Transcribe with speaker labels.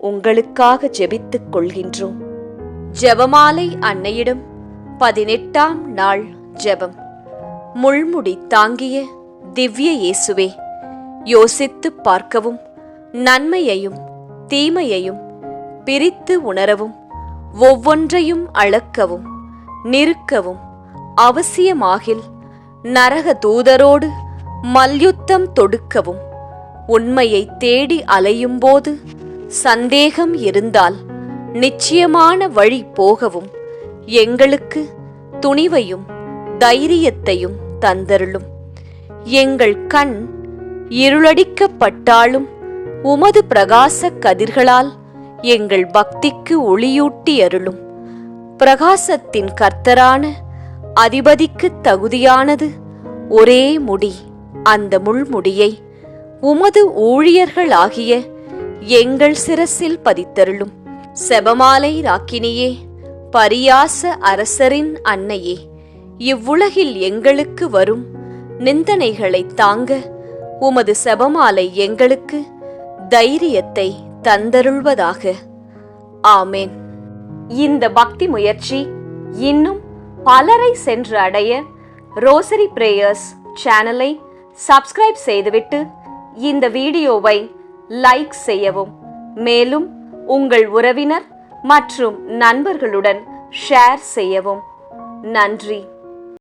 Speaker 1: உங்களுக்காக ஜெபித்துக் கொள்கின்றோம். ஜெபமாலை அன்னையிடம் பதினெட்டாம் நாள் ஜெபம். முள்முடி தாங்கிய திவ்ய இயேசுவே யோசித்துப் பார்க்கவும் நன்மையையும் தீமையையும் பிரித்து உணரவும் ஒவ்வொன்றையும் அளக்கவும் நிறுக்கவும் அவசியமாகில் நரக தூதரோடு மல்யுத்தம் தொடுக்கவும் உண்மையை தேடி அலையும்போது சந்தேகம் இருந்தால் நிச்சயமான வழி போகவும் எங்களுக்கு துணிவையும் தைரியத்தையும் தந்தருளும். எங்கள் கண் இருளடிக்கப்பட்டாலும் உமது பிரகாச கதிர்களால் எங்கள் பக்திக்கு ஒளியூட்டி அருளும். பிரகாசத்தின் கர்த்தரான அதிபதிக்கு தகுதியானது ஒரே முடி அந்த முள்முடியை உமது ஊழியர்களாகிய எங்கள் சிரசில் பதித்தருளும். செபமாலை ராக்கினியே பரியாச அரசரின் அன்னையே இவ்வுலகில் எங்களுக்கு வரும் நிந்தனைகளை தாங்க உமது செபமாலை எங்களுக்கு தைரியத்தை தந்தருள்வதாக. ஆமேன். இந்த பக்தி முயற்சி இன்னும் பலரை சென்று அடைய ரோசரி பிரேயர்ஸ் சேனலை சப்ஸ்கிரைப் செய்துவிட்டு இந்த வீடியோவை லைக் செய்யவும். மேலும் உங்கள் உறவினர் மற்றும் நண்பர்களுடன் ஷேர் செய்யவும். நன்றி.